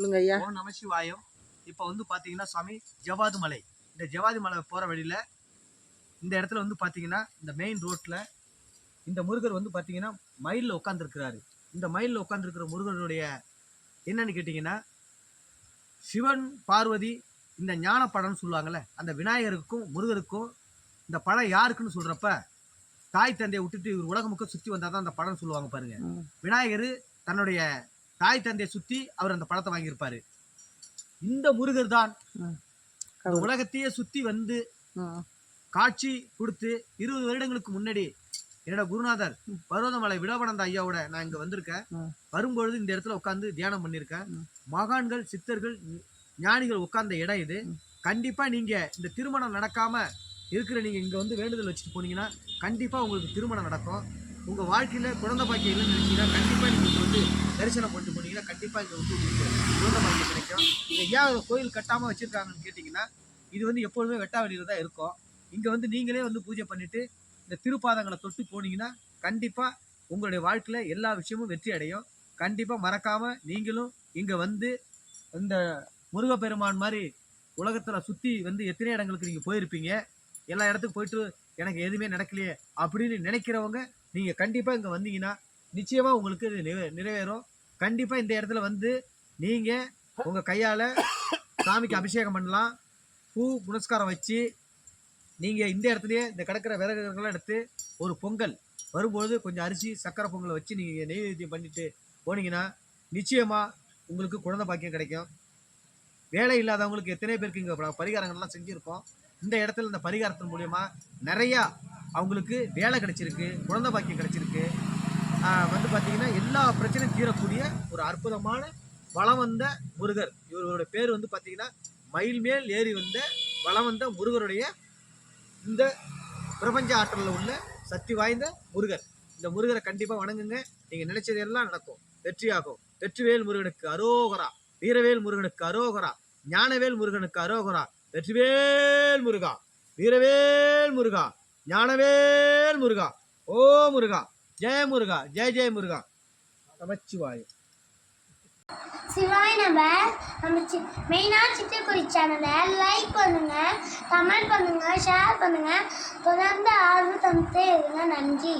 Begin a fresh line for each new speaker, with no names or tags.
சொல்லுங்க ஐயா.
ஓம் நம சிவாயம் இப்போ வந்து பார்த்தீங்கன்னா சுவாமி ஜவாது மலை. இந்த ஜவாது மலை போகிற வழியில் இந்த இடத்துல வந்து பார்த்தீங்கன்னா இந்த மெயின் ரோட்டில் இந்த முருகர் வந்து பார்த்தீங்கன்னா மயிலில் உட்காந்துருக்கிறாரு இந்த மயிலில் உட்காந்துருக்கிற முருகருடைய என்னன்னு கேட்டிங்கன்னா சிவன் பார்வதி இந்த ஞான படம்னு சொல்லுவாங்கள்ல அந்த விநாயகருக்கும் முருகருக்கும் இந்த படம் யாருக்குன்னு சொல்கிறப்ப தாய் தந்தையை விட்டுட்டு இவர் உலகமுக்க சுற்றி வந்தால் தான் அந்த படம் சொல்லுவாங்க பாருங்க. விநாயகர் தன்னுடைய தாய் தந்தையை சுற்றி அவர் அந்த படத்தை வாங்கியிருப்பாரு. இந்த முருகர் தான் உலகத்தையே சுற்றி வந்து. காட்சி கொடுத்து இருபது வருடங்களுக்கு முன்னாடி என்னோட குருநாதர் பர்வதமலை விடவனந்த ஐயாவோட நான் இங்க வந்திருக்கேன். வரும்பொழுது இந்த இடத்துல உட்காந்து தியானம் பண்ணியிருக்கேன்.
ம்.
மகான்கள் சித்தர்கள் ஞானிகள் உட்கார்ந்த இடம் இது. கண்டிப்பா நீங்க இந்த திருமணம் நடக்காம இருக்கிற நீங்க இங்க வந்து வேண்டுதல் வச்சுட்டு போனீங்கன்னா கண்டிப்பா உங்களுக்கு திருமணம் நடக்கும். உங்கள் வாழ்க்கையில் குழந்தை பாக்கியம் இல்லைன்னு நினைச்சீங்கன்னா கண்டிப்பாக நீங்கள் வந்து தரிசனம் பண்ணிட்டு போனீங்கன்னா கண்டிப்பாக இங்கே வந்து உங்களுக்கு குழந்தை பாக்கியம் கிடைக்கும். இதை ஏன் கோயில் கட்டாமல் வச்சுருக்காங்கன்னு கேட்டிங்கன்னா இது வந்து எப்பொழுதுமே வெட்டாவெளியில தான் இருக்கும். இங்கே வந்து நீங்களே வந்து பூஜை பண்ணிவிட்டு இந்த திருப்பாதங்களை தொட்டு போனீங்கன்னா கண்டிப்பாக உங்களுடைய வாழ்க்கையில் எல்லா விஷயமும் வெற்றி அடையும். கண்டிப்பாக மறக்காமல் நீங்களும் இங்கே வந்து இந்த முருகப்பெருமான் மாதிரி உலகத்தில் சுற்றி வந்து எத்தனை இடங்களுக்கு நீங்கள் போயிருப்பீங்க? எல்லா இடத்துக்கும் போயிட்டு எனக்கு எதுவுமே நடக்கலையே அப்படின்னு நினைக்கிறவங்க நீங்கள் கண்டிப்பாக இங்கே வந்தீங்கன்னா நிச்சயமாக உங்களுக்கு நிறைவேறும். கண்டிப்பாக இந்த இடத்துல வந்து நீங்கள் உங்கள் கையால் சாமிக்கு அபிஷேகம் பண்ணலாம். பூ புனஸ்காரம் வச்சு நீங்கள் இந்த இடத்துலையே இந்த கிடக்கிற விறகுகள்லாம் எடுத்து ஒரு பொங்கல் வரும்போது கொஞ்சம் அரிசி சக்கரை பொங்கலை வச்சு நீங்கள் நெய்வேத்தியம் பண்ணிட்டு போனீங்கன்னா நிச்சயமாக உங்களுக்கு குழந்தை பாக்கியம் கிடைக்கும். வேலை இல்லாதவங்களுக்கு எத்தனை பேருக்கு இங்கே பரிகாரங்கள்லாம் செஞ்சுருக்கோம். இந்த இடத்துல இந்த பரிகாரத்தின் மூலயமா நிறையா அவங்களுக்கு வேலை கிடைச்சிருக்கு குழந்தை பாக்கியம் கிடைச்சிருக்கு. வந்து பார்த்தீங்கன்னா எல்லா பிரச்சனையும் தீரக்கூடிய ஒரு அற்புதமான வளம் வந்த முருகர். இவருடைய பேர் வந்து பார்த்தீங்கன்னா மயில் மேல் ஏறி வந்த வளம் வந்த முருகருடைய இந்த பிரபஞ்ச ஆற்றலில் உள்ள சக்தி வாய்ந்த முருகர். இந்த முருகரை கண்டிப்பாக வணங்குங்க. நீங்கள் நினைச்சதெல்லாம் நடக்கும். வெற்றியாகும். வெற்றிவேல் முருகனுக்கு அரோகரா. வீரவேல் முருகனுக்கு அரோகரா. ஞானவேல் முருகனுக்கு அரோகரா. வெற்றிவேல் முருகா. வீரவேல் முருகா. ஞானவேல் முருகா. ஓ முருகா. ஜெய முருகா. ஜெய ஜெய முருகா. நமச்சிவாயம்.
சிவாய் நம்ம நம்ம சி மெயினாக சித்திரக்குறி சேனலை லைக் பண்ணுங்க கமெண்ட் பண்ணுங்க ஷேர் பண்ணுங்க. தொடர்ந்து ஆர்வம் தந்துட்டே இருங்க நன்றி.